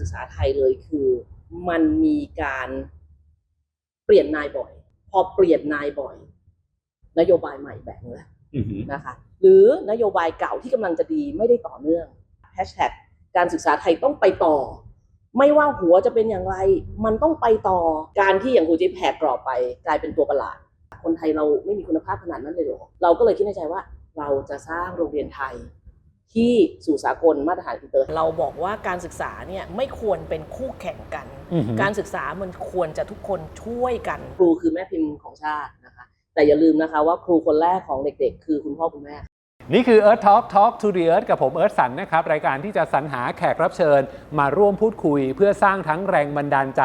ศึกษาไทยเลยคือ มันมีการเปลี่ยนนายบ่อย พอเปลี่ยนนายบ่อย นโยบายใหม่แบ่งแล้วอือหือนะคะ หรือนโยบายเก่าที่กำลังจะดีไม่ได้ต่อเนื่องแฮชแท็กการศึกษาไทยต้องไปต่อ ไม่ว่าหัวจะเป็นอย่างไร มันต้องไปต่อการที่อย่างครูจิ๊บแหกกรอบไป กลายเป็นตัวประหลาด คนไทยเราไม่มีคุณภาพขนาดนั้นเลยเหรอเราก็เลยคิดในใจว่า เราจะสร้างโรงเรียนไทย ที่สู่สากลมาตรฐานอินเตอร์ เราบอกว่าการศึกษาเนี่ยไม่ควรเป็นคู่แข่งกัน อือหือ การศึกษามันควรจะทุกคนช่วยกัน ครูคือแม่พิมพ์ของชาตินะคะ แต่อย่าลืมนะคะว่าครูคนแรกของเด็กๆ คือคุณพ่อคุณแม่ นี่คือ Earth Talk Talk to the Earth กับผมเอิร์ธสันนะครับ รายการที่จะสรรหาแขกรับเชิญ มาร่วมพูดคุย เพื่อสร้างทั้งแรงบันดาลใจ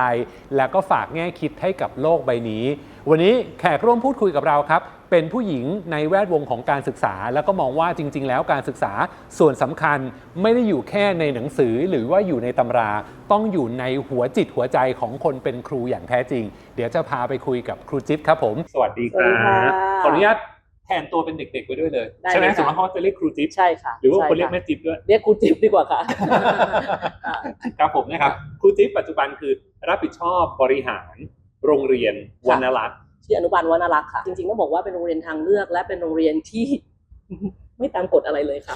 และก็ฝากแง่คิดให้กับโลกใบนี้ วันนี้แขกร่วมพูดคุยกับเราครับ เป็นผู้หญิงในแวดวงของการศึกษา แล้วก็มองว่าจริง ๆ แล้วการศึกษาส่วนสำคัญไม่ได้อยู่แค่ในหนังสือหรือว่าอยู่ในตำรา ต้องอยู่ในหัวจิตหัวใจของคนเป็นครูอย่างแท้จริง เดี๋ยวจะพาไปคุยกับครูจิ๊บครับผม สวัสดีคสวัสรัดีค่ะบขออนุญาตแทนตัวเป็นเด็กๆไปด้วยเลยได้ใช่ไหมเลยค่ะสมมติเขาจะเรียกครูจิ๊บใช่ค่ะหรือว่าใช่คนเรียกค่ะแม่จิ๊บด้วยเรียกครูจิ๊บดีกว่าค่ะครับผมนะครับครูจิ๊บปัจจุบันคือรับผิดชอบบริหารโรงเรียนวรรณรัตน์ ชื่ออนุบาลวรรณรักษ์ค่ะ จริงๆต้องบอกว่าเป็นโรงเรียนทางเลือกและเป็นโรงเรียนที่ไม่ตามกฎอะไรเลยค่ะ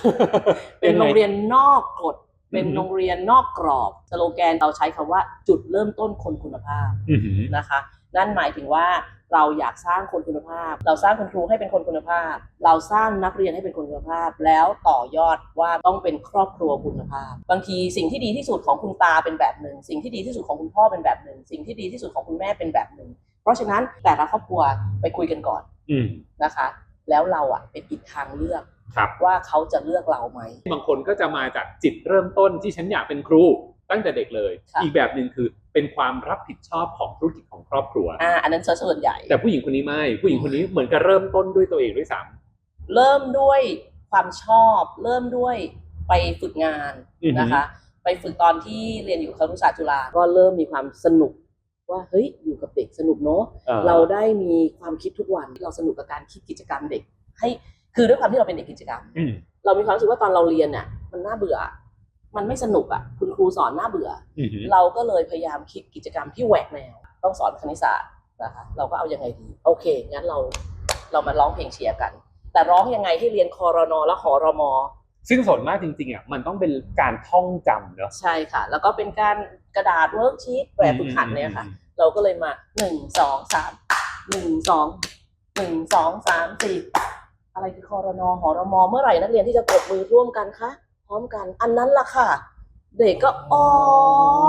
เป็นโรงเรียนนอกกฎ เป็นอือฮึโรงเรียนนอกกรอบ สโลแกนเราใช้คำว่าจุดเริ่มต้นคนคุณภาพอือหือนะคะ นั่นหมายถึงว่าเราอยากสร้างคนคุณภาพ เราสร้างคุณครูให้เป็นคนคุณภาพ เราสร้างนักเรียนให้เป็นคนคุณภาพ แล้วต่อยอดว่าต้องเป็นครอบครัวคุณภาพ บางทีสิ่งที่ดีที่สุดของคุณตาเป็นแบบหนึ่ง สิ่งที่ดีที่สุดของคุณพ่อเป็นแบบหนึ่ง สิ่งที่ดีที่สุดของคุณแม่เป็นแบบหนึ่งเพ ราะฉะนั้นแต่ละครอบครัวไปคุยกันก่อนอืมนะคะ แล้วเราอะเป็นอีกทางเลือกครับว่าเขาจะเลือกเราไหมบางคนก็จะมาจากจิตเริ่มต้นที่ฉันอยากเป็นครูตั้งแต่เด็กเลยค่ะอีกแบบหนึ่งคือเป็นความรับผิดชอบของธุรกิจของครอบครัวอ่าอันนั้นซะส่วนใหญ่ แต่ผู้หญิงคนนี้ไม่ ผู้หญิงคนนี้เหมือนกับเริ่มต้นด้วยตัวเองด้วยซ้เริ่มด้วยความชอบ เริ่มด้วยไปฝึกงานำอือหือนะคะ ไปฝึกตอนที่เรียนอยู่ครุศาสตร์จุฬาก็เริ่มมีความสนุก ว่าเฮ้ยอยู่กับเด็กสนุกเนอะอ่เราได้มีความคิดทุกวันเราสนุกกับการคิดกิจกรรมเด็ก ให้คือด้วยความที่เราเป็นเด็กกิจกรรมอืมเรามีความรู้สึกว่าตอนเราเรียนเนี่ยมันน่าเบื่อ มันไม่สนุกอะคุณครูสอนน่าเบื่ออือหือเราก็เลยพยายามคิดกิจกรรมที่แหวกแนวต้องสอนคณิตศาสตร์นะคะเราก็เอายังไงดี โอเคงั้นเราเรามาร้องเพลงเชียร์กัน แต่ร้องยังไงให้เรียนคอรนและหอรม ซึ่งส่วนมากจริงๆอะมันต้องเป็นการท่องจำเนอะใช่ค่ะ แล้วก็เป็นการกระดาษเวิร์กชีตแบบฝึกหัดเนี่ยค่ะ เราก็เลยมาหนึ่งสองสามหนึ่งสองหนึ่งสองสามสี่อะไรคือคอรนหอรมเมื่อไหร่นักเรียนที่จะปรบมือร่วมกันคะพร้อมกันอันนั้นล่ะค่ะ เด็กก็อ๋อ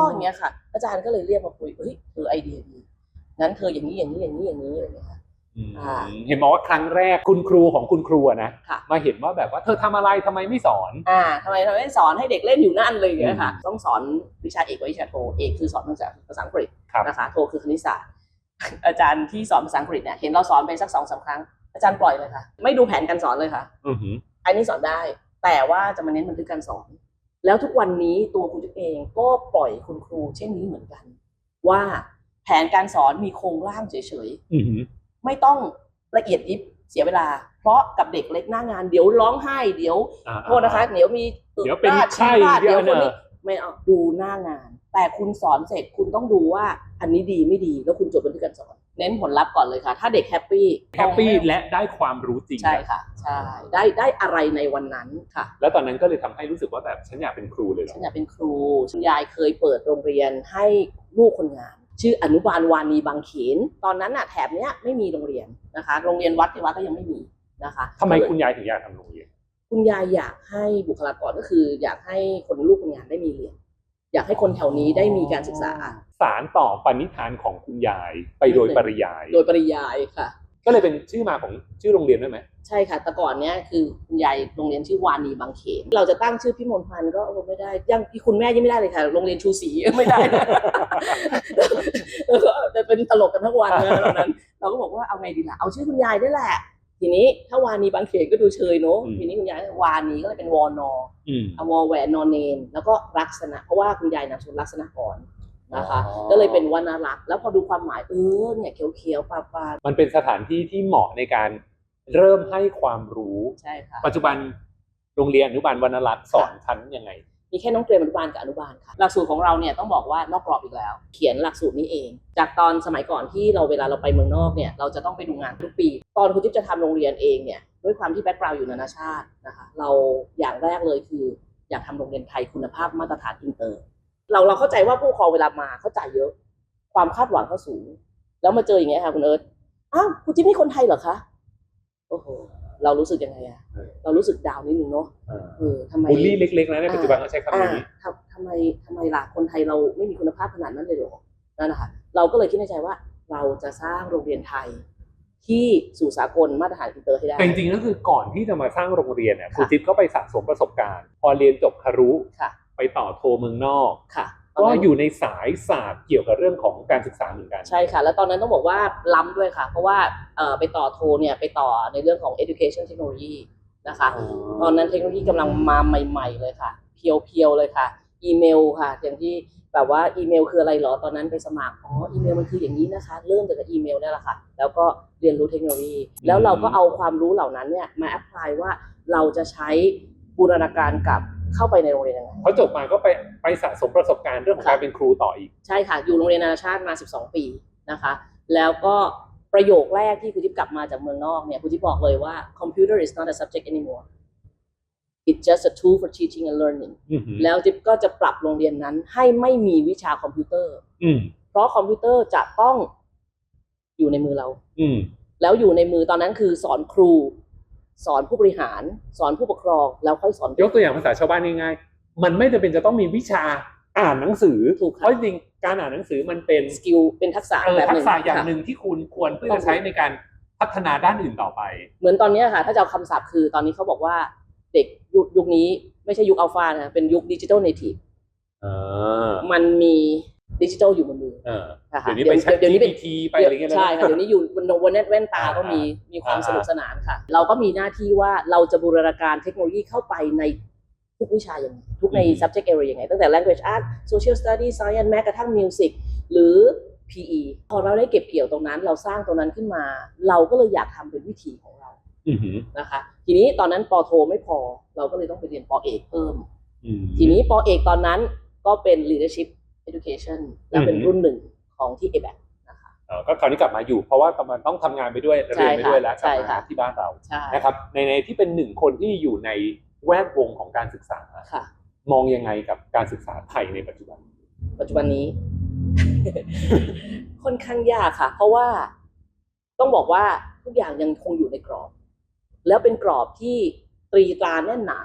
อย่างเงี้ยค่ะ อาจารย์ก็เลยเรียกมาคุยเฮ้ยเธอไอเดียดีงั้นเธออย่างนี้อย่างนี้อย่างนี้อย่างนี้อะไรอย่างเงี้ยค่ะอืมอ่า เห็นบอกว่าครั้งแรกคุณครูของคุณครูอะนะค่ะมาเห็นว่าแบบว่าเธอทำอะไรทำไมไม่สอนอ่าทำไมทำไมไม่สอนให้เด็กเล่นอยู่นั่นเลยอย่างเงี้ยค่ะอืมต้องสอนวิชาเอกกับวิชาโทเอกคือสอนภาษาภาษาอังกฤษครับนะคะโทคือคณิตศาสตร์อาจารย์ที่สอนภาษาอังกฤษเนี่ยเห็นเราสอนไปสักสองสามครั้งอาจารย์ปล่อยเลยค่ะ ไม่ดูแผนการสอนเลยค่ะอือหืออันนี้สอนได้ แต่ว่าจะมาเน้นบันทึกการสอน แล้วทุกวันนี้ตัวคุณจิ๊บเองก็ปล่อยคุณครู เช่นนี้เหมือนกัน ว่าแผนการสอนมีโครงร่างเฉยอือหือๆ ไม่ต้องละเอียดยิบเสียเวลา เพราะกับเด็กเล็กหน้างานเดี๋ยวร้องไห้เดี๋ยวอ่าโทษนะคะเดี๋ยวมีอึเดี๋ยวเป็นราดไข้ชี้ราดเดี๋เดี๋ยยววคนนี้เนอะไม่เอาดูหน้างาน แต่คุณสอนเสร็จคุณต้องดูว่าอันนี้ดีไม่ดีแล้วคุณจดบันทึกการสอน เน้นผลลัพธ์ก่อนเลยค่ะ ถ้าเด็กแฮปปี้แฮปปี้และได้ความรู้จริง ใช่ค่ะ ใช่ได้ได้อะไรในวันนั้นค่ะ แล้วตอนนั้นก็เลยทำให้รู้สึกว่าแบบฉันอยากเป็นครูเลยเหรฉัอนอยากเป็นครูคุณยายเคยเปิดโรงเรียนให้ลูกคนงาน ชื่ออนุบาลวานีบางเขน ตอนนั้นน่ะแถบเนี้ยไม่มีโรงเรียนนะคะ โรงเรียนวัดที่วัดก็ยังไม่มีนะคะทำไมก็เลยคุณยายถึงอยากทำโรงเรียน คุณยายอยากให้บุคลากรก็คือ อยากให้คนลูกคนงานได้มีเรียน อยากให้คนแถวนี้ได้มีการศึกษา สารต่อปณิธานของคุณยายไปโดยปริยาย โดยปริยายค่ะ ก็เลยเป็นชื่อมาของชื่อโรงเรียนด้วยไหม ใช่ค่ะ แต่ก่อนเนี้ยคือคุณยายโรงเรียนชื่อวานีบางเขน เราจะตั้งชื่อพี่มนต์พันธ์ก็โอ้ไม่ได้ยังพี่คุณแม่ยังไม่ได้เลยค่ะ โรงเรียนชูศรีไม่ได้ แล้วก็จะเป็นตลกกันทั้งวันนะตอนนั้น เราก็บอกว่าเอาไงดีล่ะ เอาชื่อคุณยายได้แหละ ทีนี้ถ้าวานีบางเขนก็ดูเชยเนอะอืม ทีนี้คุณยายวานีก็เลยเป็นวอนอ อืม อวอแหวนนอนเนน แล้วก็ลักษณะ เพราะว่าคุณยายนามสกุลลักษณะก่อน นะคะอ๋อก็เลยเป็นวรรณรักษ์แล้วพอดูความหมายเออเนี่ยเขียวๆปลามันเป็นสถานที่ที่เหมาะในการเริ่มให้ความรู้ๆใช่ค่ะปัจจุบันโรงเรียนอนุบาลวรรณรัตน์สอนชั้นยังไง มีแค่น้องเตรียมอนุบาลกับอนุบาลค่ะ หลักสูตรของเราเนี่ยต้องบอกว่านอกกรอบอีกแล้ว เขียนหลักสูตรนี้เอง จากตอนสมัยก่อนที่เราเวลาเราไปเมืองนอกเนี่ยเราจะต้องไปดูงานทุกปี ตอนคุณจิ๊บจะทำโรงเรียนเองเนี่ยด้วยความที่แบ็กกราวด์อยู่นานาชาตินะคะ เราอย่างแรกเลยคืออยากทำโรงเรียนไทยคุณภาพมาตรฐานอินเตอร์ เราเราเข้าใจว่าผู้ปกครองเวลามาเขาจ่ายเยอะ ความคาดหวังเขาสูง แล้วมาเจออย่างเงี้ยค่ะคุณเอิร์ธอ้าวคุณจิ๊บนี่คนไทยเหรอคะโอ้โหเรารู้สึกยังไงอะเออเรารู้สึกดาวน์นิดนึงเนาะเออเออทำไมบูลลี่เล็กๆนะในปัจจุบันเขาใช้คำอ่านี้ทำทำไมทำไมล่ะคนไทยเราไม่มีคุณภาพขนาดนั้นเลยเหรอนั่นนะคะเราก็เลยคิดในใจว่าเราจะสร้างโรงเรียนไทยที่สู่สากลมาตรฐานอินเตอร์ให้ได้แต่จริงๆก็คือก่อนที่จะมาสร้างโรงเรียนเนี่ยค่ะครูจิ๊บก็ไปสะสมประสบการณ์ พอเรียนจบคารุค่ะ ไปต่อโทเมืองนอกค่ะตก็นนั้นอยู่ในสายศาสตร์เกี่ยวกับเรื่องของการศึกษาเหมือนกัน ใช่ค่ะ แล้วตอนนั้นต้องบอกว่าล้ำด้วยค่ะ เพราะว่าเอ่อไปต่อโทเนี่ยไปต่อในเรื่องของ education technology นะคะอ๋อตอนนั้นเทคโนโลยีกำลังมาใหม่ ๆ เลยค่ะ เพียวๆเลยค่ะ อีเมลค่ะ อย่างที่แบบว่าอีเมลคืออะไรเหรอ ตอนนั้นไปสมัคร อ๋อ อีเมลมันคืออย่างนี้นะคะ เริ่มจากอีเมลเนี่ยแหละค่ะ แล้วก็เรียนรู้เทคโนโลยี แล้วเราก็เอาความรู้เหล่านั้นเนี่ยมาแอพพลายว่าเราจะใช้บูรณาการกับ เข้าไปในโรงเรียนยังไงพอจบมาก็ไปไปสะสมประสบการณ์เรื่องของค่ะการเป็นครูต่ออีก ใช่ค่ะ อยู่โรงเรียนนานาชาติมา 12 ปีนะคะ แล้วก็ประโยคแรกที่คุณจิ๊บกลับมาจากเมืองนอกเนี่ยคุณจิ๊บบอกเลยว่า computer is not a subject anymore it's just a tool for teaching and learning อือหือแล้วจิ๊บก็จะปรับโรงเรียนนั้นให้ไม่มีวิชาคอมพิวเตอร์อืมเพราะคอมพิวเตอร์จะต้องอยู่ในมือเราอืมแล้วอยู่ในมือตอนนั้นคือสอนครู สอนผู้บริหาร สอนผู้ปกครองแล้วค่อยสอนยกตัวอย่างภาษาชาวบ้านง่ายๆมันไม่จำเป็นจะต้องมีวิชาอ่านหนังสือถูกค่ะเพราะจริงๆการอ่านหนังสือมันเป็นสกิลเป็นทักษะเออแบบหทักนึ่งษะอย่างค่ะหนึ่งที่คุณควรเพื่อจะใช้ในการพัฒนาด้านอื่นต่อไป เหมือนตอนเนี้ยค่ะ ถ้าจะเอาคำศัพท์คือตอนนี้เขาบอกว่าเด็กยุคยุคนี้ไม่ใช่ยุคอัลฟานะเป็นยุคดิจิทัลเนทีฟเออมันมี ดิจิทัลอยู่บนมือเออนะคะเดี๋ยวนี้ไปเดี๋ยวนี้เป็น GPT ไปอะไรเงี้ยนะ ใช่ค่ะเดี๋ยวนี้อยู่บนบนแว่นตาอ่าก็มีมีความอ่า สนุกสนานค่ะ เราก็มีหน้าที่ว่าเราจะบูรณาการเทคโนโลยีเข้าไปในทุกวิชาอย่างไรทุกใน subject area ยังไง ตั้งแต่ language art social studies science แม้กระทั่ง music หรือ PE พอเราได้เก็บเกี่ยวตรงนั้น เราสร้างตรงนั้นขึ้นมา เราก็เลยอยากทำเป็นวิถีของเราอือหือนะคะทีนี้ตอนนั้นปอโทไม่พอ เราก็เลยต้องไปเรียนปอเอกเพิ่ม อืม ทีนี้ปอเอกตอนนั้นก็เป็น leadership education และเป็นอืมรุ่นหนึ่งของที่ a b a c นะคะเออก็คราวนี้กลับมาอยู่เพราะว่ามันต้องทำงานไปด้วยเรียนไปด้วยแล้วกใช่ลับค่ะมาที่บ้านเราใช่นะครับในในที่เป็นหนึ่งคนที่อยู่ในแวดวงของการศึกษาค่ะมองยังไงกับการศึกษาไทยในปัจจุบัน ปัจจุบันนี้ ค่อนข้างยากค่ะ เพราะว่าต้องบอกว่าทุกอย่างยังคงอยู่ในกรอบ แล้วเป็นกรอบที่ตรีตราแน่นหนา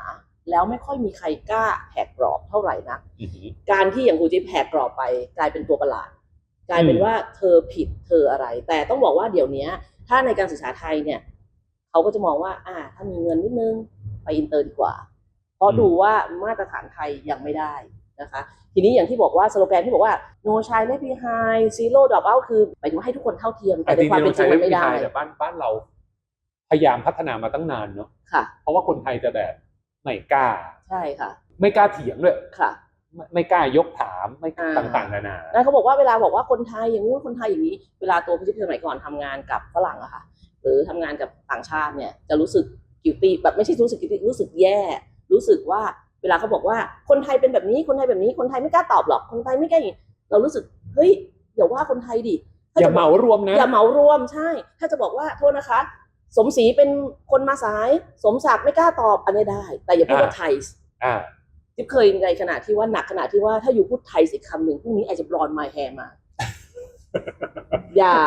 แล้วไม่ค่อยมีใครกล้าแหกกรอบเท่าไหร่นักอือหือการที่อย่างครูจิ๊บแหกกรอบไป กลายเป็นตัวประหลาด กลายเป็นอืมว่าเธอผิดเธออะไร แต่ต้องบอกว่าเดี๋ยวนี้ถ้าในการศึกษาไทยเนี่ยเขาก็จะมองว่า อ่า ถ้ามีเงินนิดนึงไปอินเตอร์ดีกว่า เพราะดูว่ามาตรฐานไทยยังไม่ได้นะคะ ทีนี้อย่างที่บอกว่าสโลแกนที่บอกว่า no child left behind zero drop out คือหมายถึงว่าให้ทุกคนเท่าเทียมแต่ในความเป็นจริงมันไม่ได้แต่บ้านบ้านเราพยายามพัฒนามาตั้งนานเนาะค่ะเพราะว่าคนไทยจะแบบ ไม่กล้า ใช่ค่ะ ไม่กล้าเถียงด้วยค่ะ ไม่ไม่กล้ายกถามไม่อ่า ต่างๆนานานั่นเขาบอกว่าเวลาบอกว่าคนไทยอย่างนู้นคนไทยอย่างนี้เวลาตัวพี่จิ๊บสมัยก่อนทำงานกับฝรั่งอะค่ะ หรือทำงานกับต่างชาติเนี่ยจะรู้สึกกิวตี้แบบไม่ใช่รู้สึกกิวตี้รู้สึกแย่ รู้สึกว่าเวลาเขาบอกว่าคนไทยเป็นแบบนี้คนไทยแบบนี้คนไทยไม่กล้าตอบหรอกคนไทยไม่กล้าอย่างนี้เรารู้สึกเฮ้ยอย่าว่าคนไทยดิถ้อย่าจะบเหอกมารวมนะ อย่าเหมารวมใช่ ถ้าจะบอกว่าโทษนะคะ สมศรีเป็นคนมาสาย สมศักดิ์ไม่กล้าตอบอันนี้ได้ แต่อย่าพูดว่าอ่าไทยอ่าจิ๊บเคยในขณะที่ว่าหนักขนาดที่ว่าถ้าอยู่พูดไทยอีกคำหนึ่งพรุ่งนี้อาจจะบรอนไมแฮมา อย่า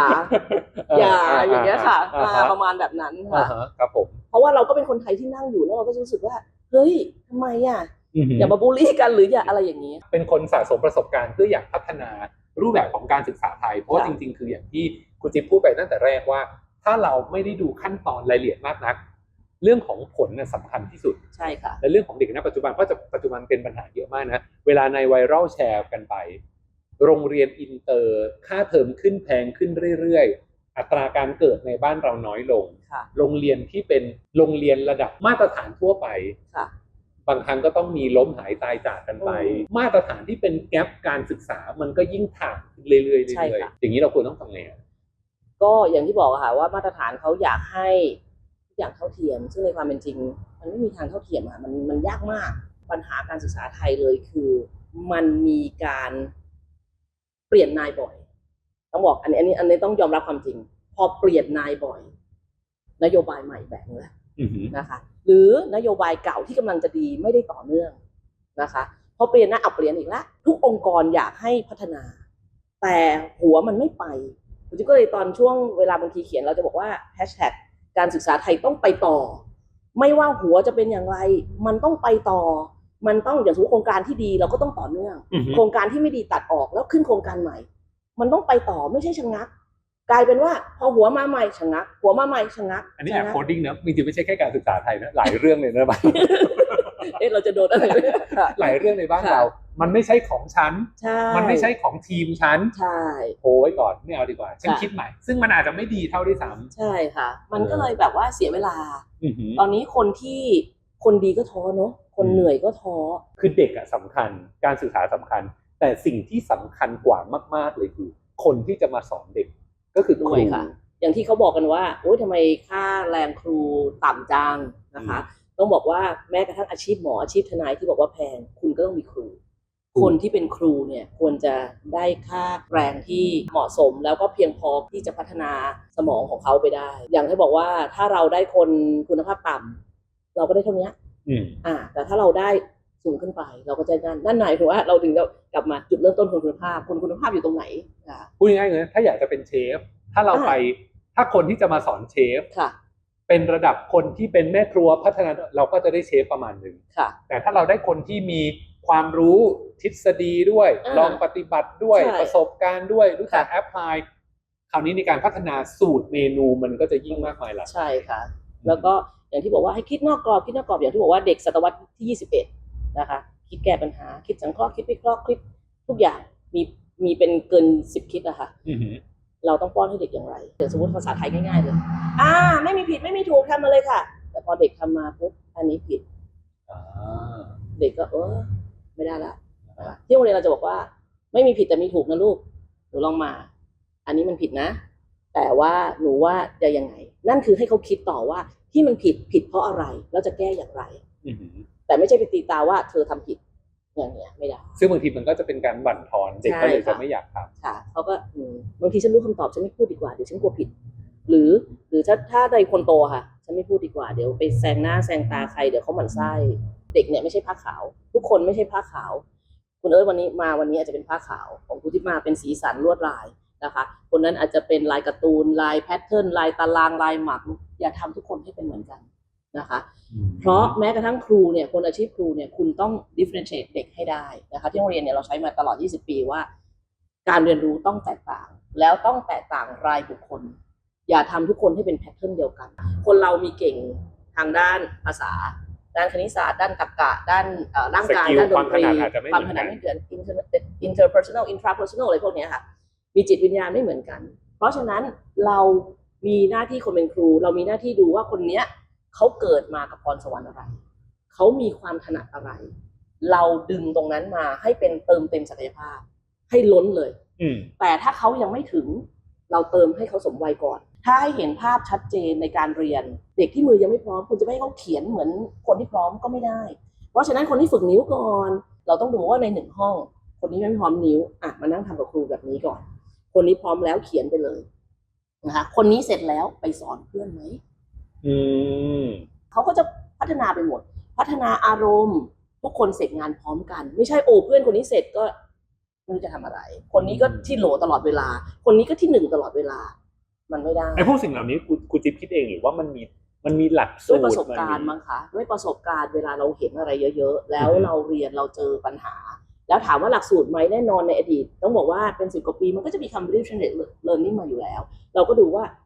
อย่าอย่างเงี้ยค่ะอ่าอ่าฮะประมาณแบบนั้นอ่าค่ะฮะครับผมเพราะว่าเราก็เป็นคนไทยที่นั่งอยู่แล้วเราก็จะรู้สึกว่า เฮ้ยทำไมอะอือหืออย่ามาบูลลี่กันหรืออย่าอะไรอย่างนี้ เป็นคนสะสมประสบการณ์เพื่ออยากพัฒนารูปแบบของการศึกษาไทย เพราะว่าค่ะจริง ๆ คืออย่างที่คุณจิ๊บพูดไปตั้งแต่แรกว่า ถ้าเราไม่ได้ดูขั้นตอนรายละเอียดมากนัก เรื่องของผลน่ะสำคัญที่สุด ใช่ค่ะ และเรื่องของเด็กณปัจจุบันเพราะจะปัจจุบันเป็นปัญหาเยอะมากนะ เวลาในไวรัลแชร์กันไป โรงเรียนอินเตอร์ ค่าเทอมขึ้นแพงขึ้นเรื่อยๆ อัตราการเกิดในบ้านเราน้อยลง ค่ะ โรงเรียนที่เป็นโรงเรียนระดับมาตรฐานทั่วไป ค่ะ บางครั้งก็ต้องมีล้มหายตายจากกันไป อืมมาตรฐานที่เป็นแกลบการศึกษามันก็ยิ่งถ่างขึ้นเรื่อยๆเรื่ใช่อยค่ะ ๆอย่างนี้เราควรต้องทำไงอะ ก็อย่างที่บอกอะค่ะว่ามาตรฐานเขาอยากให้ทุกอย่างเท่าเทียม ซึ่งในความเป็นจริง มันไม่มีทางเท่าเทียมอะมันมันยากมากปัญหาการศึกษาไทยเลยคือมันมีการเปลี่ยนนายบ่อย ต้องบอกอันนี้อันนี้อันนี้ต้องยอมรับความจริง พอเปลี่ยนนายบ่อย นโยบายใหม่แบบนึงแหละอือหือนะคะ หรือนโยบายเก่าที่กำลังจะดีไม่ได้ต่อเนื่องนะคะพอเปลี่ยนนะเอาเปลี่ยนอีกแล้วทุกองค์กรอยากให้พัฒนา แต่หัวมันไม่ไป ผมก็เลยตอนช่วงเวลาบางทีเขียนเราจะบอกว่าแฮชแท็กการศึกษาไทยต้องไปต่อ ไม่ว่าหัวจะเป็นอย่างไร มันต้องไปต่อ มันต้องอย่างสมมติโครงการที่ดีเราก็ต้องต่อเนื่องอือหือโครงการที่ไม่ดีตัดออกแล้วขึ้นโครงการใหม่ มันต้องไปต่อไม่ใช่ชะงัก กลายเป็นว่าพอหัวมาใหม่ชะงัก หัวมาใหม่ชะงัก อันนี้แอบชะงักโคดดิ้งนะจริงๆไม่ใช่แค่การศึกษาไทยนะหลายเรื่องเลยนะบ้านเอ๊ะเราจะโดนอะไรไหมค่ะหลายเรื่องในบ้านค่ะเรา มันไม่ใช่ของฉันใช่มันไม่ใช่ของทีมฉันใช่โอ้ไว้ก่อนไม่เอาดีกว่าฉันค่ะคิดใหม่ ซึ่งมันอาจจะไม่ดีเท่าที่ซ้ใช่ค่ะ มันก็เลยแบบว่าเสียเวลาำอือหือตอนนี้คนที่คนดีก็ท้อเนอะคนอืมเหนื่อยก็ท้อคือเด็กอะสำคัญ การศึกษาสำคัญ แต่สิ่งที่สำคัญกว่ามาก ๆเลยคือ คนที่จะมาสอนเด็ก ก็คือคด้รูวยค่ะ อย่างที่เขาบอกกันว่าโอ๊ยทำไมค่าแรงครูต่ำจังนะคะ ต้องบอกว่าแม้กระทั่งอาชีพหมออาชีพทนายที่บอกว่าแพง คุณก็ต้องมีครู คนที่เป็นครูเนี่ยควรจะได้ค่าแรงที่เหมาะสมแล้วก็เพียงพอที่จะพัฒนาสมองของเขาไปได้ อย่างที่บอกว่าถ้าเราได้คนคุณภาพต่ำเราก็ได้เท่านี้ อืม อ่าแต่ถ้าเราได้ สูงขึ้นไป เราก็จะนั่นนั่นหมายถึงว่าเราถึงจะกลับมาจุดเริ่มต้นของคุณภาพคนคุณภาพอยู่ตรงไหนอ่าพูดง่ายๆเลยนะถ้าอยากจะเป็นเชฟ ถ้าเราอ่า ไป ถ้าคนที่จะมาสอนเชฟ ค่ะเป็นระดับคนที่เป็นแม่ครัวพัฒนาเราก็จะได้เชฟประมาณหนึ่ง ค่ะ แต่ถ้าเราได้คนที่มีความรู้ทฤษฎีด้วย อ่าลองปฏิบัติด้วยใช่ประสบการณ์ด้วย รู้จักค่ะ แอปพลายคราวนี้ในการพัฒนาสูตรเมนูมันก็จะยิ่งมากมายละใช่ค่ะ แล้วก็อย่างที่บอกว่าให้คิดนอกกรอบคิดนอกกรอบอย่างที่บอกว่าเด็กศตวรรษที่21 นะคะ คิดแก้ปัญหา คิดสังเคราะห์คิดวิเคราะห์คิดทุกอย่างมีมีเป็นเกินสิบคิดอะค่ะอือหือเราต้องป้อนให้เด็กอย่างไรอย่างสมมติภาษาไทยง่ายๆเลยอ่า ไม่มีผิดไม่มีถูกทำมาเลยค่ะ แต่พอเด็กทำมาปุ๊บอันนี้ผิดอ่าเด็กก็เออไม่ได้ละนะคะที่โรงเรียนเราจะบอกว่า ไม่มีผิดแต่มีถูกนะลูกหนูลองมา อันนี้มันผิดนะ แต่ว่าหนูว่าจะยังไง นั่นคือให้เขาคิดต่อว่าที่มันผิดผิดเพราะอะไรแล้วจะแก้อย่างไรอือหือ แต่ไม่ใช่ไปตีตาว่าเธอทำผิดอย่างเนี้ยไม่ได้ ซึ่งบางทีมันก็จะเป็นการบั่นทอนเด็กก็เลยใช่ค่ะจะไม่อยากทค่ะเขาก็อืมบางทีฉันรู้คำตอบฉันไม่พูดดีกว่าเดี๋ยวฉันกลัวผิด หรือหรือถ้าถ้าในคนโตค่ะ ฉันไม่พูดดีกว่าเดี๋ยวไปแซงหน้าแซงตาใครเดี๋ยวเขาหมั่นไส้เด็กเนี่ยไม่ใช่ผ้าขาว ทุกคนไม่ใช่ผ้าขาว คุณเอิร์ธวันนี้มาวันนี้อาจจะเป็นผ้าขาว ของคุณที่มาเป็นสีสันลวดลายนะคะ คนนั้นอาจจะเป็นลายการ์ตูนลายแพทเทิร์นลายตารางลายหมักอย่าทำทุกคนให้เป็นเหมือนกัน นะคะำเพราะแม้กระทั่งครูเนี่ยคนอาชีพครูเนี่ยคุณต้อง differentiate เด็กให้ได้นะคะที่โรงเรียนเนี่ยเราใช้มาตลอด 20 ปีว่า การเรียนรู้ต้องแตกต่าง แล้วต้องแตกต่างรายบุคคล อย่าทำทุกคนให้เป็นแพทเทิร์นเดียวกัน คนเรามีเก่งทางด้านภาษา ด้านคณิตศาสตร์ ด้านตรรกะ ด้านเอ่อร่างกายสกิลด้านดนตรีความถนัดอาจจะไม่ความเหมืถอนนักัดนไม่เหมือน inter interpersonal intrapersonal อะไรพวกเนี้ยค่ะมีจิตวิญญาณไม่เหมือนกัน เพราะฉะนั้นเรามีหน้าที่คนเป็นครู เรามีหน้าที่ดูว่าคนเนี้ย เขาเกิดมากับพรสวรรค์อะไร เขามีความถนัดอะไร เราดึงตรงนั้นมาให้เป็นเติมเต็มศักยภาพ ให้ล้นเลย อืม แต่ถ้าเขายังไม่ถึง เราเติมให้เขาสมวัยก่อน ถ้าให้เห็นภาพชัดเจนในการเรียน เด็กที่มือยังไม่พร้อมคุณจะไม่ให้เขาเขียนเหมือนคนที่พร้อมก็ไม่ได้ เพราะฉะนั้นคนที่ฝึกนิ้วก่อน เราต้องดูว่าในหนึ่งห้อง คนนี้ไม่พร้อมนิ้วอะมานั่งทำกับครูแบบนี้ก่อน คนนี้พร้อมแล้วเขียนไปเลยนะคะคนนี้เสร็จแล้วไปสอนเพื่อนไหม อืมเขาก็จะพัฒนาไปหมด พัฒนาอารมณ์ ทุกคนเสร็จงานพร้อมกัน ไม่ใช่โอ้เพื่อนคนนี้เสร็จก็ไม่รู้จะทำอะไร คนนี้ก็ที่โหลตลอดเวลา คนนี้ก็ที่หนึ่งตลอดเวลา มันไม่ได้ไอ้พวกสิ่งเหล่านี้กูกูจิ๊บคิดเองหรือว่ามันมีมันมีหลักสูด้วยตรประสบการณ์มันมีมั้งคะด้วยประสบการณ์เวลาเราเห็นอะไรเยอะ ๆ แล้วอือฮึเราเรียนเราเจอปัญหา แล้วถามว่าหลักสูตรไหมแน่นอนในอดีต ต้องบอกว่าเป็นสิบกว่าปีมันก็จะมีคำ differentiate learning มาอยู่แล้ว เราก็ดูว่าพ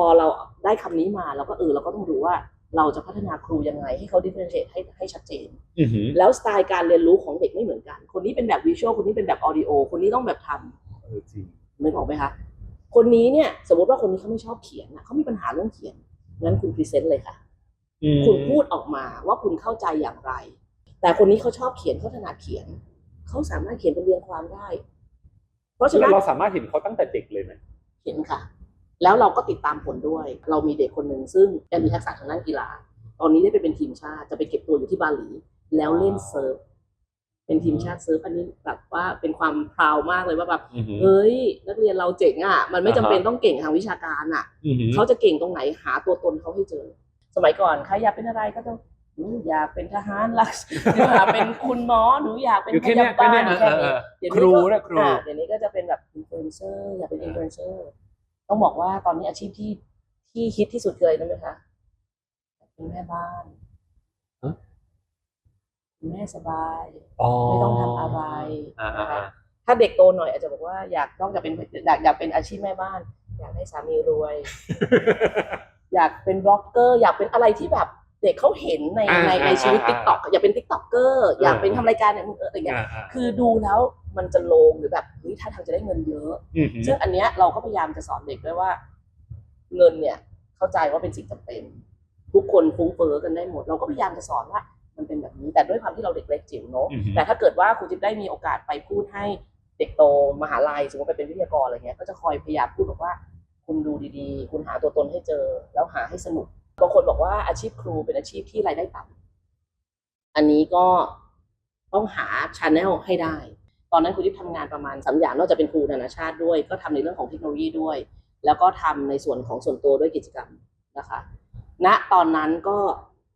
อเราได้คำนี้มาเราก็เออเราก็ต้องดูว่าเราจะพัฒนาครูยังไง ให้เขา differentiate ให้ให้ชัดเจนอือหือแล้วสไตล์การเรียนรู้ของเด็กไม่เหมือนกัน คนนี้เป็นแบบวิชวลคนนี้เป็นแบบออดิโอ คนนี้ต้องแบบทำเออจริงนึกออกไหมคะคนนี้เนี่ยสมมติว่าคนนี้เขาไม่ชอบเขียนนะเขามีปัญหาเรื่องเขียนงั้นคุณพรีเซนต์เลยค่ะอืมคุณพูดออกมาว่าคุณเข้าใจอย่างไร แต่คนนี้เขาชอบเขียนเขาถนัดเขียนเขาสามารถเขียนเป็นเรียงความได้ เพราะฉะแล้นั้วนเราสามารถเห็นเขาตั้งแต่เด็กเลยไหมเห็นค่ะ แล้วเราก็ติดตามผลด้วย เรามีเด็กคนหนึ่งซึ่งแกมีทักษะทางด้านกีฬา ตอนนี้ได้ไปเป็นทีมชาติจะไปเก็บตัวอยู่ที่บาหลี แล้วเล่นเซิร์ฟเป็นทีมชาติเซิร์ฟอันนี้แบบว่าเป็นความพราวมากเลยว่าแบบอือหือ เฮ้ย นักเรียนเราเจ๋งอะ มันไม่จำเป็นอ่าฮะต้องเก่งทางวิชาการอะ อือหือ เขาจะเก่งตรงไหนหาตัวตนเขาให้เจอ สมัยก่อนใครอยากเป็นอะไรก็ต้องหนูอยากเป็นทหารรักษหนูอยากเป็นคุณหมอหนูอยากเป็นอยู่พแค่เนี้ยายบาแค่ลเนี้ยอยู่แค่เออนี้เออเดี๋ยวคนี้รูก็นะครู อ่าเดี๋ยวนี้ก็จะเป็นแบบอินฟลูเอนเซอร์อยากเป็นอินฟลูเอนเซอร์ ต้องบอกว่าตอนนี้อาชีพที่ที่ฮิตที่สุดเลยนะไหมคะเป็นแม่บ้านฮะคุณแม่สบายอ๋อไม่ต้องทำอะไรอ่านะคะอ่าถ้าเด็กโตหน่อยอาจจะบอกว่าอยากนอกจากเป็นอยากอยากเป็นอาชีพแม่บ้าน อยากให้สามีรวย อยากเป็นบล็อกเกอร์ อยากเป็นอะไรที่แบบเด็กเขาเห็นในอ่าในในอ่าชีวิตอ่าติ๊กต็อกอยากเป็นติ๊กต็อกเกอร์อยากอ่าเป็นทำรายการเนี่ยอะไรเงี้ยอ่าอ่าคือดูแล้ว มันจะโลงหรือแบบเฮ้ยถ้าทางจะได้เงินเยอะอือหือซึ่งอันเนี้ยเราก็พยายามจะสอนเด็กด้วยว่า เงินเนี่ย เข้าใจว่าเป็นสิ่งจำเป็น ทุกคนฟุ้งเฟ้อกันได้หมด เราก็พยายามจะสอนว่า มันเป็นแบบนี้ แต่ด้วยความที่เราเด็กเล็กจิ๋วเนอะอือหือแต่ถ้าเกิดว่าครูจิ๊บได้มีโอกาสไปพูดให้เด็กโตมหาลัยสมมติไปเป็นวิทยากรอะไรเงี้ยก็จะคอยพยายามพูดบอกว่า คุณดูดีๆ คุณหาตัวตนให้เจอ แล้วหาให้สนุกบางคนบอกว่าอาชีพครูเป็นอาชีพที่รายได้ต่ำอันนี้ก็ต้องหาชาแนลให้ได้ ตอนนั้นครูจิ๊บทำงานประมาณสามอย่างนอกจากเป็นครูนานาชาติด้วย ก็ทำในเรื่องของเทคโนโลยีด้วย แล้วก็ทำในส่วนของส่วนตัวด้วยกิจกรรมนะคะณตอนนั้นก็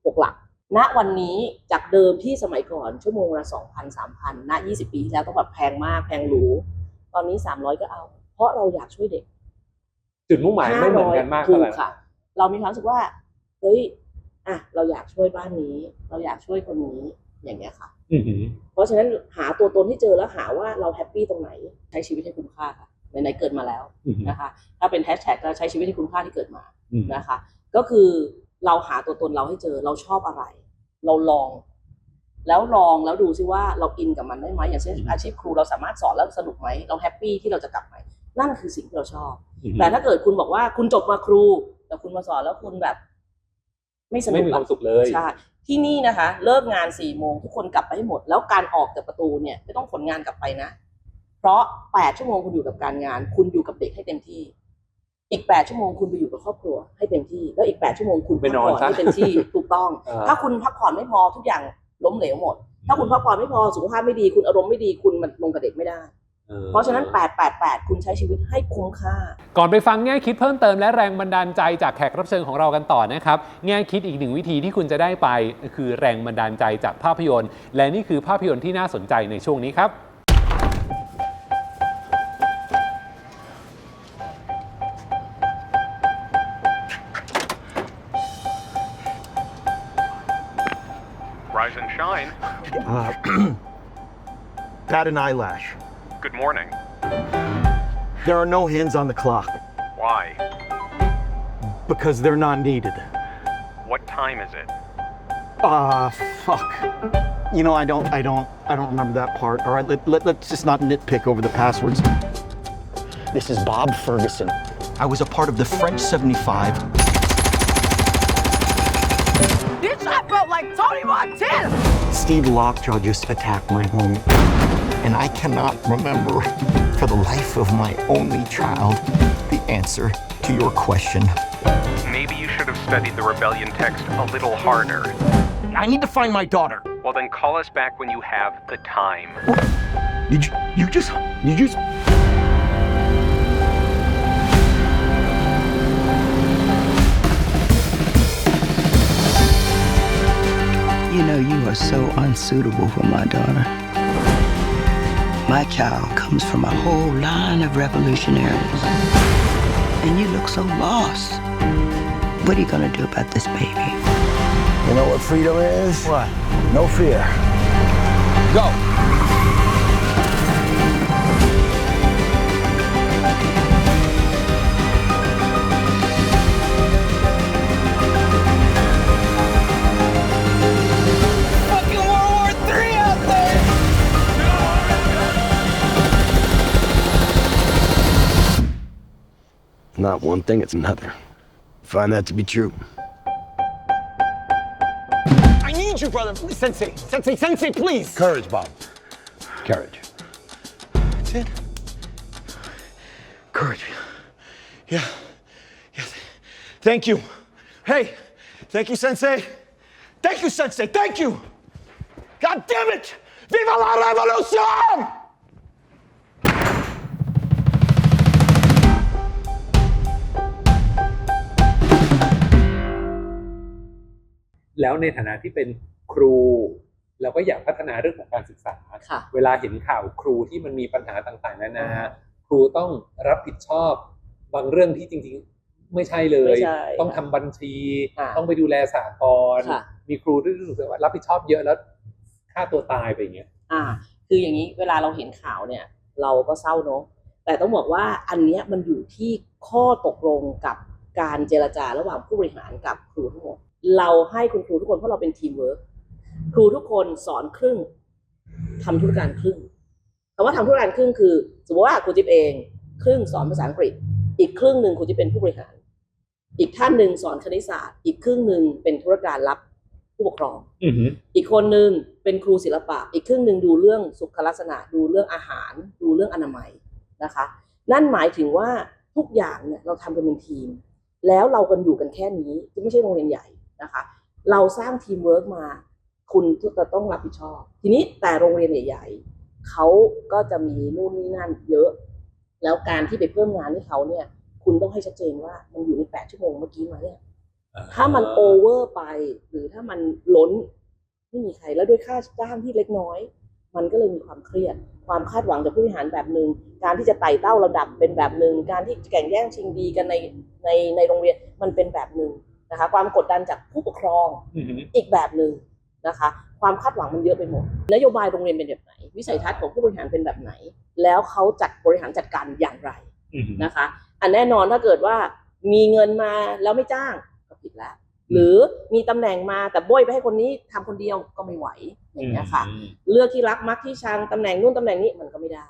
หกหลักณวันนี้จากเดิมที่สมัยก่อนชั่วโมงละสองพันสามพันณยี่สิบปีที่แล้วต้องแบบแพงมากแพงหรูตอนนี้สามร้อยก็เอา เพราะเราอยากช่วยเด็ก จุดมุ่งหมายไม่เหมือนกันมากถูเท่าไหร่กค่ะ เรามีความรู้สึกว่าเฮ้ยอะเราอยากช่วยบ้านนี้ เราอยากช่วยคนนี้ อย่างเงี้ยค่ะอือหือเพราะฉะนั้นหาตัวตนที่เจอแล้วหาว่าเราแฮปปี้ตรงไหนใช้ชีวิตให้คุ้มค่าค่ะไหนๆเกิดมาแล้วอือหือนะคะ ถ้าเป็นแฮชแท็กก็ใช้ชีวิตให้คุ้มค่าที่เกิดมาอืมนะคะ ก็คือเราหาตัวตนเราให้เจอเราชอบอะไร เราลอง แล้วลองแล้วดูซิว่าเราอินกับมันได้ไหมอย่างเช่นอาชีพครูเราสามารถสอนแล้วสนุกไหมเราแฮปปี้ที่เราจะกลับไหมนั่นคือสิ่งที่เราชอบอือหือแต่ถ้าเกิดคุณบอกว่าคุณจบมาครู แต่คุณมาสอนแล้วคุณแบบ ไม่สนุไม่กมีความอะสุขเลยใช่ ที่นี่นะคะ เลิกงานสี่โมงทุกคนกลับไปให้หมด แล้วการออกจากประตูเนี่ยไม่ต้องขนงานกลับไปนะ เพราะแปดชั่วโมงคุณอยู่กับการงาน คุณอยู่กับเด็กให้เต็มที่ อีกแปดชั่วโมงคุณไปอยู่กับครอบครัวให้เต็มที่ แล้วอีกแปดชั่วโมงคุณไปพักนอนผ่อนซะให้เต็มที่ถูกต้องอ่าถ้าคุณพักผ่อนไม่พอทุกอย่างล้มเหลวหมด ถ้าคุณพักผ่อนไม่พอสุขภาพไม่ดี คุณอารมณ์ไม่ดีคุณมันลงกับเด็กไม่ได้ออ เพราะฉะนั้น 888 คุณใช้ชีวิตให้คุ้มค่า ก่อนไปฟังแง่คิดเพิ่มเติมและแรงบันดาลใจจากแขกรับเชิญของเรากันต่อนะครับ แง่คิดอีกหนึ่งวิธีที่คุณจะได้ไป คือแรงบันดาลใจจากภาพยนตร์ และนี่คือภาพยนตร์ที่น่าสนใจในช่วงนี้ครับ Rise and shine. Uh, bat an eyelash. Good morning. There are no hands on the clock Why? because they're not needed. What time is it? Ah, fuck. You know, I don't, I don't, I don't remember that part. All right, let, let, let's just not nitpick over the passwords. This is Bob Ferguson. I was a part of the French 75. Bitch, I felt like Tony Montana! Steve Lockjaw just attacked my home. And I cannot remember, for the life of my only child, the answer to your question. Maybe you should have studied the rebellion text a little harder. I need to find my daughter. Well, then call us back when you have the time. Did you, you just, you just. You know, you are so unsuitable for my daughter. My child comes from a whole line of revolutionaries. And you look so lost. What are you gonna do about this baby? You know what freedom is? What? No fear. Go. Not one thing, it's another. Find that to be true. I need you, brother. Sensei, sensei, sensei, please. Courage, Bob. Courage. That's it. Courage. Yeah. Yes. Thank you. Hey, thank you, sensei. Thank you, sensei. Thank you. God damn it! Viva la revolution! แล้วในฐานะที่เป็นครูเราก็อยากพัฒนาเรื่องของการศึกษาค่ะเวลาเห็นข่าวครูที่มันมีปัญหาต่างๆนานาครูต้องรับผิดชอบบางเรื่องที่จริงๆไม่ใช่เลยไม่ใช่ต้องทำบัญชีอ่าต้องไปดูแลสากลค่ะมีครูที่รู้สึกว่ารับผิดชอบเยอะแล้วฆ่าตัวตายไปอย่างเงี้ยอ่า คืออย่างนี้เวลาเราเห็นข่าวเนี่ย เราก็เศร้าเนอะแต่ต้องบอกว่าอันเนี้ยมันอยู่ที่ข้อตกลงกับการเจรจาระหว่างผู้บริหารกับครูทั้งหมด เราให้คุณครูทุกคนเพราะเราเป็นทีมเวิร์คครูทุกคนสอนครึ่งทำธุรการครึ่งคำว่าทำธุรการครึ่งคือ สมมติว่าครูจิ๊บเอง ครึ่งสอนภาษาอังกฤษ อีกครึ่งหนึ่งครูจิ๊บเป็นผู้บริหาร อีกท่านหนึ่งสอนคณิตศาสตร์ อีกครึ่งหนึ่งเป็นธุรการรับผู้ปกครองอือหืออีกคนหนึ่งเป็นครูศิลปะ อีกครึ่งหนึ่งดูเรื่องสุขลักษณะ ดูเรื่องอาหาร ดูเรื่องอนามัยนะคะ นั่นหมายถึงว่าทุกอย่างเนี่ยเราทำกันเป็นทีม แล้วเรากันอยู่กันแค่นี้ไม่ใช่โรงเรียนใหญ่ นะคะ เราสร้างทีมเวิร์กมา คุณจะต้องรับผิดชอบ ทีนี้แต่โรงเรียนใหญ่ๆเขาก็จะมีนู่นนี่นั่นเยอะ แล้วการที่ไปเพิ่มงานให้เขาเนี่ย คุณต้องให้ชัดเจนว่ามันอยู่ในแปดชั่วโมงเมื่อกี้ไหมเนี่ยถ้ามันโอเวอร์ไป หรือถ้ามันล้นไม่มีใครแล้วด้วยค่าจ้างที่เล็กน้อย มันก็เลยมีความเครียด ความคาดหวังจากผู้บริหารแบบหนึ่งการที่จะไต่เต้าระดับเป็นแบบหนึ่งการที่แข่งแย่งชิงดีกันในในในโรงเรียนมันเป็นแบบหนึ่ง นะคะ ความกดดันจากผู้ปกครองอือหืออีกแบบหนึ่งนะคะ ความคาดหวังมันเยอะไปหมดนโยบายโรงเรียนเป็นแบบไหน วิสัยทัศน์ของผู้บริหารเป็นแบบไหน แล้วเขาจัดบริหารจัดการอย่างไรอือหือนะคะ อันแน่นอนถ้าเกิดว่ามีเงินมาแล้วไม่จ้างก็ผิดแล้วหรือมีตำแหน่งมาแต่โบยไปให้คนนี้ทำคนเดียวก็ไม่ไหวอย่างเงี้ยค่ะอืมเลือกที่รักมักที่ชังตำแหน่งนู่นตำแหน่งนี้มันก็ไม่ได้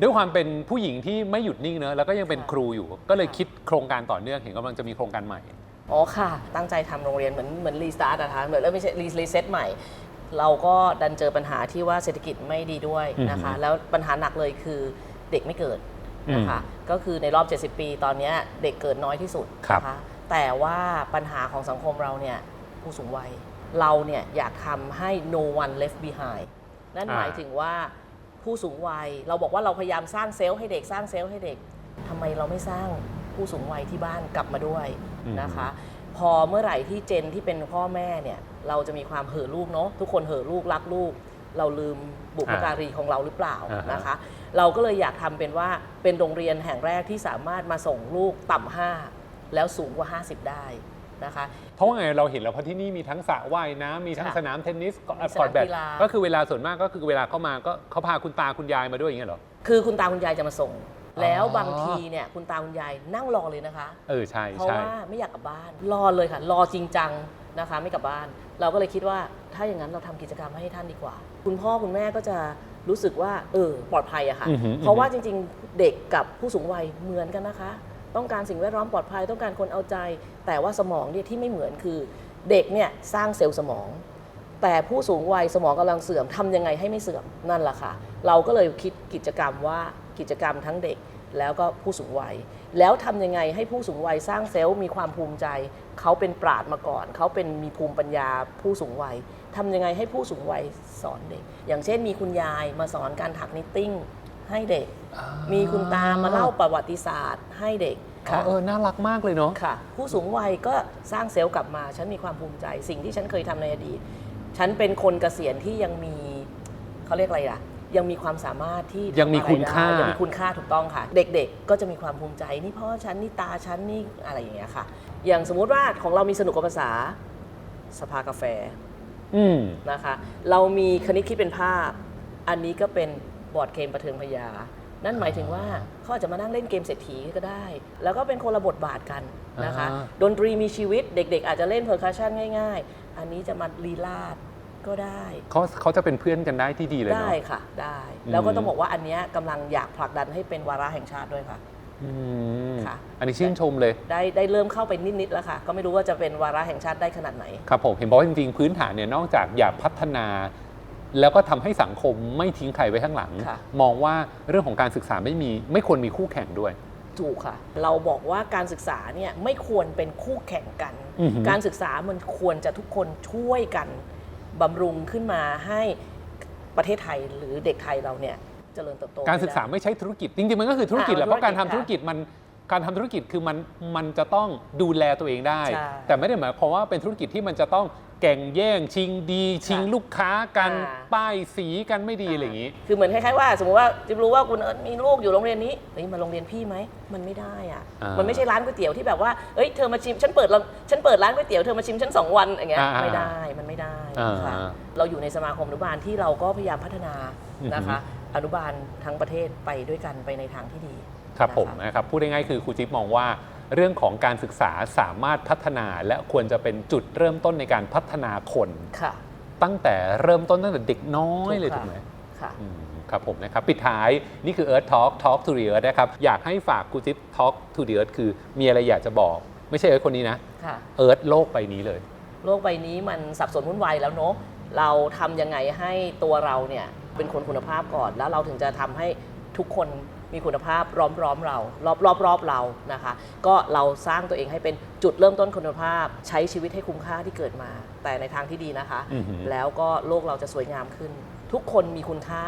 ด้วยความเป็นผู้หญิงที่ไม่หยุดนิ่งเนอะแล้วก็ยังเป็นค่ะครูอยู่ ก็เลยคิดโครงการต่อเนื่องเห็นกำลังจะมีโครงการใหม่ อ๋อค่ะ ตั้งใจทำโรงเรียนเหมือนเหมือนรีสตาร์ทนะคะเหมือนเออไม่ใช่รีรีเซ็ตใหม่ เราก็ดันเจอปัญหาที่ว่าเศรษฐกิจไม่ดีด้วยนะคะอือฮึแล้วปัญหาหนักเลยคือเด็กไม่เกิดนะคะก็คือในรอบ 70 ปีตอนเนี้ยเด็กเกิดน้อยที่สุดครับนะคะแต่ว่าปัญหาของสังคมเราเนี่ยผู้สูงวัย เราเนี่ยอยากทำให้ no one left behind นั่นหมายถึงว่าผู้สูงวัย เราบอกว่าเราพยายามสร้างเซลล์ให้เด็กสร้างเซลล์ให้เด็กทำไมเราไม่สร้าง ผู้สูงวัยที่บ้านกลับมาด้วยอืมนะคะ พอเมื่อไหร่ที่เจนที่เป็นพ่อแม่เนี่ย เราจะมีความเห่อลูกเนาะทุกคนเห่อลูกรักลูก เราลืมบุพการีของเราหรือเปล่าอ่าฮะนะคะ เราก็เลยอยากทำเป็นว่าเป็นโรงเรียนแห่งแรกที่สามารถมาส่งลูกต่ำห้าแล้วสูงกว่า 50 ได้นะคะเพราะว่าไงเราเห็นแล้วเพราะที่นี่มีทั้งสระว่ายน้ำมีทั้งค่ะสนามเทนนิสมีสนามกอร์ดแบดกีฬาก็คือเวลาส่วนมากก็คือเวลาเข้ามาก็เขาพาคุณตาคุณยายมาด้วยอย่างเงี้ยเหรอคือคุณตาคุณยายจะมาส่งอ๋อ แล้วบางทีเนี่ยคุณตาคุณยายนั่งรอเลยนะคะ เออใช่เพราะใช่ว่าไม่อยากกลับบ้าน รอเลยค่ะ รอจริงจังนะคะไม่กลับบ้าน เราก็เลยคิดว่าถ้าอย่างนั้นเราทำกิจกรรมให้ท่านดีกว่า คุณพ่อคุณแม่ก็จะรู้สึกว่าเออปลอดภัยอะค่ะ อือหือเพราะว่าจริงๆ เด็กกับผู้สูงวัยเหมือนกันนะคะ ต้องการสิ่งแวดล้อมปลอดภัยต้องการคนเอาใจ แต่ว่าสมองเนี่ยที่ไม่เหมือนคือ เด็กเนี่ยสร้างเซลล์สมอง แต่ผู้สูงวัยสมองกำลังเสื่อมทำยังไงให้ไม่เสื่อมนั่นแหละค่ะ เราก็เลยคิดกิจกรรมว่า กิจกรรมทั้งเด็กแล้วก็ผู้สูงวัย แล้วทำยังไงให้ผู้สูงวัยสร้างเซลล์มีความภูมิใจ เขาเป็นปราดมาก่อน เขาเป็นมีภูมิปัญญาผู้สูงวัยทำยังไงให้ผู้สูงวัยสอนเด็ก อย่างเช่นมีคุณยายมาสอนการถักนิตติ้งให้เด็ก มีคุณตามาเล่าประวัติศาสตร์ให้เด็กอ๋อค่ะเออ น่ารักมากเลยเนาะค่ะ ผู้สูงวัยก็สร้างเซลล์กลับมา ฉันมีความภูมิใจ สิ่งที่ฉันเคยทำในอดีต ฉันเป็นคนเกษียณที่ยังมีเขาเรียกอะไรล่ะ ยังมีความสามารถที่ยังมีทำอะคุณไรได้ค่ายัยังมีคุณค่าถูกต้องค่ะ เด็กๆ ก็จะมีความภูมิใจนี่พ่อฉันนี่ตาฉันนี่อะไรอย่างเงี้ยค่ะ อย่างสมมุติว่าของเรามีสนุกกับภาษาสภากาแฟอืมนะคะ เรามีคณิตคิดเป็นภาพ อันนี้ก็เป็นบอร์ดเกมประเทิงพยา นั่นหมายถึงว่าเขาอาจจะมานั่งเล่นเกมเศรษฐีก็ได้ แล้วก็เป็นคนละบทบาทกันนะคะอ่าดนตรีมีชีวิตเด็ก ๆ อาจจะเล่นเพอร์คัชชันง่าย ๆ อันนี้จะมาลีลาด ก็ได้เขาเขาจะเป็นเพื่อนกันได้ที่ดีเลยได้เนาะค่ะ ได้อืมแล้วก็ต้องบอกว่าอันเนี้ยกำลังอยากผลักดันให้เป็นวาระแห่งชาติด้วยค่ะ อืมค่ะ อันนี้ชื่นชมเลย ได้ได้เริ่มเข้าไปนิดๆแล้วค่ะ ก็ไม่รู้ว่าจะเป็นวาระแห่งชาติได้ขนาดไหน ครับผม เห็นบอกว่าจริงๆ พื้นฐานเนี่ยนอกจากอยากพัฒนา แล้วก็ทำให้สังคมไม่ทิ้งใครไว้ข้างหลัง ค่ะ มองว่าเรื่องของการศึกษาไม่มี ไม่ควรมีคู่แข่งด้วย ถูกค่ะ เราบอกว่าการศึกษาเนี่ยไม่ควรเป็นคู่แข่งกัน อือหือ การศึกษามันควรจะทุกคนช่วยกัน บำรุงขึ้นมาให้ประเทศไทยหรือเด็กไทยเราเนี่ยเจริญเติบโตการศึกษาได้ไม่ใช่ธุรกิจ จริงๆ มันก็คือธุรกิจแหละอ่าเพราะการทำธุธุรรกิกิจจมันการทำธุรกิจคือมันมันจะต้องดูแลตัวเองได้ใช่แต่ไม่ได้หมายความว่าเป็นธุรกิจที่มันจะต้อง แก่งแย่งชิงดีชิงลูกค้ากันอ่า ป้ายสีกันไม่ดีอะไรอย่างนี้ คือเหมือนคล้ายๆว่า สมมติว่าจิมรู้ว่าคุณเอิร์ธมีลูกอยู่โรงเรียนนี้เฮ้ยมาโรงเรียนพี่ไหมมันไม่ได้อะอ่ามัมันไม่ใช่ร้านก๋วยเตี๋ยวที่แบบว่าเอ้ยเธอมาชิมฉันเปิดร้านฉันเปิดร้านก๋วยเตี๋ยวเธอมาชิมฉันสองวันอย่างเงี้ยอ่าไม่ได้มันไม่ได้อ่าค่ะเราอยู่ในสมาคมอนุบาลที่เราก็พยายามพัฒนาอือฮึนะคะ อนุบาลทั้งประเทศไปด้วยกันไปในทางที่ดีครับผมนะคะนะครับพูดง่ายๆคือครูจิ๊บมองว่า เรื่องของการศึกษาสามารถพัฒนาและควรจะเป็นจุดเริ่มต้นในการพัฒนาคนค่ะ ตั้งแต่เริ่มต้นตั้งแต่เด็กน้อยเลยถูถูกกค่ะไหมค่ะอืมครับผมนะครับปิดท้ายนี่คือ Earth Talk Talk to the Earth นะครับ อยากให้ฝากครูจิ๊บ Talk to the Earth คือมีอะไรอยากจะบอก ไม่ใช่เอิร์ธคนนี้นะค่ะเอิร์ธโลกใบนี้เลย โลกใบนี้มันสับสนวุ่นวายแล้วเนอะเราทำยังไงให้ตัวเราเนี่ยเป็นคนคุณภาพก่อนแล้วเราถึงจะทำให้ทุกคน มีคุณภาพร้อมร้อมๆเรา รอบรอบรอบเรานะคะ ก็เราสร้างตัวเองให้เป็นจุดเริ่มต้นคุณภาพ ใช้ชีวิตให้คุ้มค่าที่เกิดมา แต่ในทางที่ดีนะคะ อือหือ แล้วก็โลกเราจะสวยงามขึ้น ทุกคนมีคุณค่า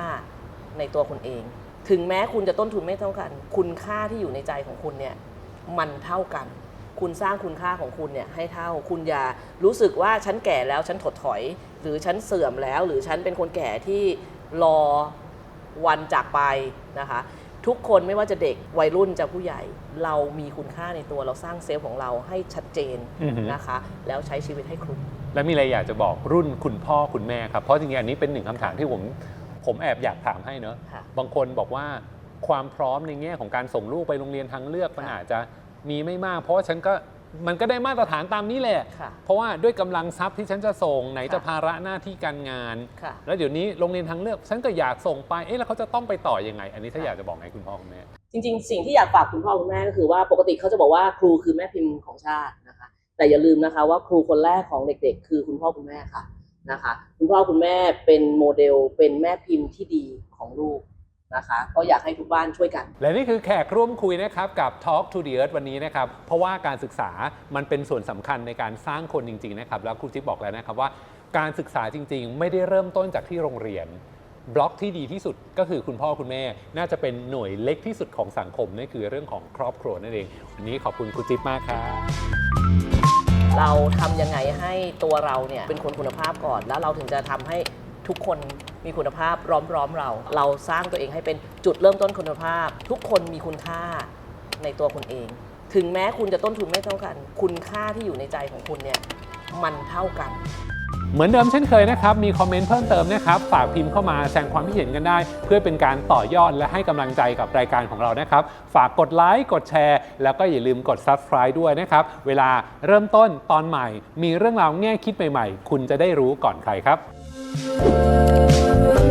ในตัวคุณเอง ถึงแม้คุณจะต้นทุนไม่เท่ากัน คุณค่าที่อยู่ในใจของคุณเนี่ย มันเท่ากัน คุณสร้างคุณค่าของคุณเนี่ยให้เท่า คุณอย่ารู้สึกว่าฉันแก่แล้วฉันถดถอย หรือฉันเสื่อมแล้ว หรือฉันเป็นคนแก่ที่รอวันจากไปนะคะ ทุกคนไม่ว่าจะเด็กวัยรุ่นจะผู้ใหญ่ เรามีคุณค่าในตัวเราสร้างเซลล์ของเราให้ชัดเจนอือฮึ นะคะ แล้วใช้ชีวิตให้คุ้ม และมีอะไรอยากจะบอกรุ่นคุณพ่อคุณแม่ครับ เพราะจริงๆอันนี้เป็นหนึ่งคำถามที่ผมผมแอบอยากถามให้เนอะค่ะบางคนบอกว่าความพร้อมในแง่ของการส่งลูกไปโรงเรียนทางเลือกมันค่ะอาจจะมีไม่มาก เพราะว่าฉันก็ มันก็ได้มาตรฐานตามนี้แหละ ค่ะเพราะว่าด้วยกำลังทรัพย์ที่ฉันจะส่งไหนจะค่ะภาระหน้าที่การงาน ค่ะ แล้วเดี๋ยวนี้โรงเรียนทางเลือก ฉันก็อยากส่งไป เอ๊ะแล้วเขาจะต้องไปต่อยังไง อันนี้ถ้าอยากจะบอกให้คุณพ่อคุณแม่ จริงๆ สิ่งที่อยากฝากคุณพ่อคุณแม่ก็คือว่าปกติเขาจะบอกว่าครูคือแม่พิมพ์ของชาตินะคะ แต่อย่าลืมนะคะว่าครูคนแรกของเด็ก ๆ คือคุณพ่อคุณแม่ค่ะนะคะ คุณพ่อคุณแม่เป็นโมเดลเป็นแม่พิมพ์ที่ดีของลูก นะคะ ก็อยากให้ทุกบ้านช่วยกัน และนี่คือแขกร่วมคุยนะครับ กับ Talk to the Earth วันนี้นะครับ เพราะว่าการศึกษามันเป็นส่วนสำคัญในการสร้างคนจริง ๆ นะครับ แล้วครูจิ๊บบอกแล้วนะครับว่าการศึกษาจริง ๆ ไม่ได้เริ่มต้นจากที่โรงเรียน บล็อกที่ดีที่สุดก็คือคุณพ่อคุณแม่ น่าจะเป็นหน่วยเล็กที่สุดของสังคมนั่นคือเรื่องของครอบครัวนั่นเองวันนี้ขอบคุณครูจิ๊บมากครับเราทำยังไงให้ตัวเราเนี่ยเป็นคนคุณภาพก่อน แล้วเราถึงจะทำให้ทุกคน มีคุณภาพร้อมๆเรา เราสร้างตัวเองให้เป็นจุดเริ่มต้นคุณภาพ ทุกคนมีคุณค่าในตัวคุณเอง ถึงแม้คุณจะต้นทุนไม่เท่ากัน คุณค่าที่อยู่ในใจของคุณเนี่ยมันเท่ากันเหมือนเดิมเช่นเคยนะครับ มีคอมเมนต์เพิ่มเติมนะครับ ฝากพิมพ์เข้ามาแสดงความคิดเห็นกันได้ เพื่อเป็นการต่อยอดและให้กำลังใจกับรายการของเรานะครับ ฝากกดไลค์ กดแชร์ แล้วก็อย่าลืมกด Subscribe ด้วยนะครับ เวลาเริ่มต้นตอนใหม่ มีเรื่องราวแง่คิดใหม่ๆ คุณจะได้รู้ก่อนใครครับ Oh.